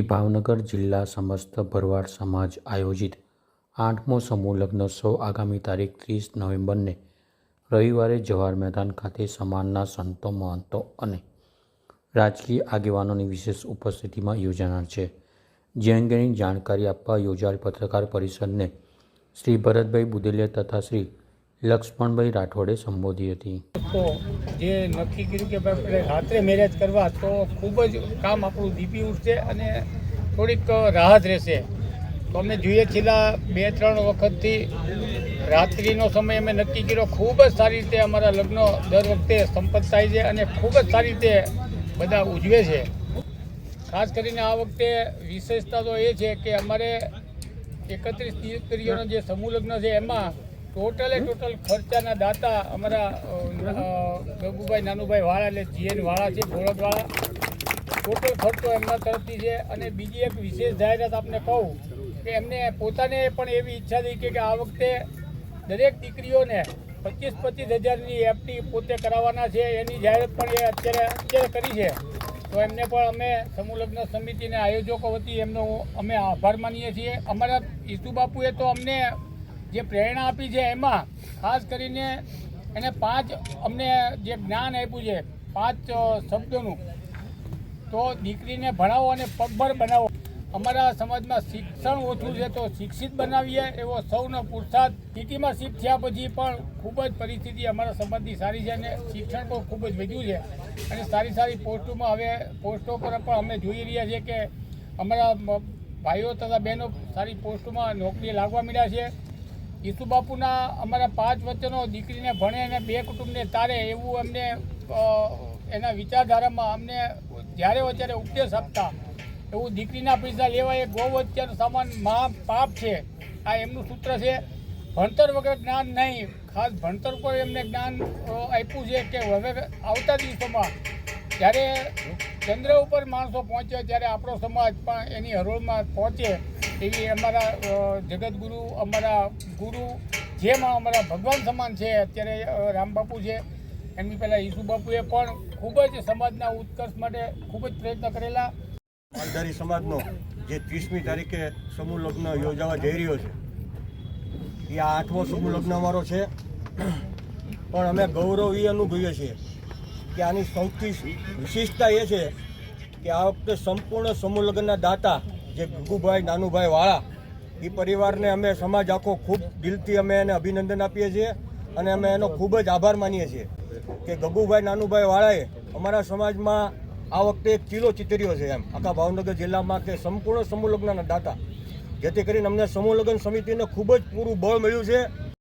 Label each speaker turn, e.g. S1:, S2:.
S1: ભાવનગર જિલ્લા સમસ્ત ભરવાડ સમાજ આયોજિત આઠમો સમૂહ લગ્નોત્સવ આગામી તારીખ ત્રીસ નવેમ્બરને રવિવારે જવાહર મેદાન ખાતે સમાજના સંતો, મહંતો અને રાજકીય આગેવાનોની વિશેષ ઉપસ્થિતિમાં યોજાનાર છે. જે અંગેની જાણકારી આપવા યોજાયેલ પત્રકાર પરિષદને શ્રી ભરતભાઈ બુદેલિયા તથા શ્રી લક્ષ્મણભાઈ રાઠોડે સંબોધી હતી.
S2: તો જે નક્કી કર્યું કે ભાઈ રાત્રે મેરેજ કરવા, તો ખૂબ જ કામ આપણું દીપી ઉઠશે અને થોડીક રાહત રહેશે. તો અમે જોઈએ છેલ્લા બે, ત્રણ વખતથી રાત્રિનો સમય અમે નક્કી કર્યો. ખૂબ જ સારી રીતે અમારા લગ્ન દર વખતે સંપન્ન થાય છે અને ખૂબ જ સારી રીતે બધા ઉજવે છે. ખાસ કરીને આ વખતે વિશેષતા તો એ છે કે અમારે એકત્રીસ દીકરીઓનો જે સમૂહ લગ્ન છે, એમાં ટોટલે ટોટલ ખર્ચાના દાતા અમારા ગગુભાઈ નાનુભાઈ વાળા એટલે જીએન વાળા છે ગોળકવાળા ટોટલ ખર્ચો એમના તરફથી છે અને બીજી એક વિશેષ જાહેરાત આપને કહું કે એમને પોતાને પણ એવી ઈચ્છા થઈ કે કે આ વખતે દરેક દીકરીઓને પચીસ પચીસ હજારની એફડી પોતે કરાવવાના છે એની જાહેરાત પણ એ અત્યારે અત્યારે કરી છે. તો એમને પણ અમે સમૂહલગ્ન સમિતિના આયોજકો વતી એમનો અમે આભાર માનીએ છીએ. અમારા ઈસુ બાપુએ તો અમને જે પ્રેરણા આપી છે એમાં, ખાસ કરીને એને પાંચ અમને જે જ્ઞાન આપ્યું છે, પાંચ શબ્દોનું, તો દીકરીને ભણાવો અને પગભર બનાવો. અમારા સમાજમાં શિક્ષણ ઓછું છે તો શિક્ષિત બનાવીએ એવો સૌનો પુરસાદ. સિટીમાં શિફ્ટ થયા પછી પણ ખૂબ જ પરિસ્થિતિ અમારા સમાજની સારી છે અને શિક્ષણ પણ ખૂબ જ વધ્યું છે. અને સારી સારી પોસ્ટોમાં હવે, પોસ્ટો પર પણ અમે જોઈ રહ્યા છીએ કે અમારા ભાઈઓ તથા બહેનો સારી પોસ્ટોમાં નોકરી લાગવા મળ્યા છે. ઈસુ બાપુના અમારા પાંચ વચનો દીકરીને ભણે અને બે કુટુંબને તારે એવું અમને એના વિચારધારામાં અમને જ્યારે અત્યારે ઉપદેશ આપતા, એવું દીકરીના પૈસા લેવા એ ગૌ હત્યાનો સામાન મહા પાપ છે. આ એમનું સૂત્ર છે, ભણતર વગર જ્ઞાન નહીં. ખાસ ભણતર પર એમને જ્ઞાન આપ્યું છે કે હવે આવતા દિવસોમાં જ્યારે ચંદ્ર ઉપર માણસો પહોંચે ત્યારે આપણો સમાજ પણ એની હરોળમાં પહોંચે એવી અમારા જગતગુરુ અમારા ગુરુ, જેમાં અમારા ભગવાન સમાન છે, અત્યારે રામબાપુ છે, એમની પહેલાં ઈસુબાપુએ પણ ખૂબ જ સમાજના ઉત્કર્ષ માટે ખૂબ જ પ્રયત્ન કરેલા.
S3: માલધારી સમાજનો જે ત્રીસમી તારીખે સમૂહ લગ્ન યોજાવા જઈ રહ્યો છે, એ આ આઠમો સમૂહ લગ્ન અમારો છે. પણ અમે ગૌરવ એ અનુભવીએ છીએ કે આની સૌથી વિશેષતા એ છે કે આ વખતે સંપૂર્ણ સમૂહ લગ્નના દાતા જે ગગુભાઈ, નાનુભાઈ વાળા, એ પરિવારને અમે સમાજ આખો ખૂબ દિલથી અમે એને અભિનંદન આપીએ છીએ અને અમે એનો ખૂબ જ આભાર માનીએ છીએ કે ગગુભાઈ, નાનુભાઈ વાળાએ અમારા સમાજમાં આ વખતે એક કિલ્લો ચિતર્યો છે એમ. આખા ભાવનગર જિલ્લામાં કે સંપૂર્ણ સમૂહ લગ્નના દાતા. જેથી કરીને અમને સમૂહ લગ્ન સમિતિને ખૂબ જ પૂરું બળ મળ્યું છે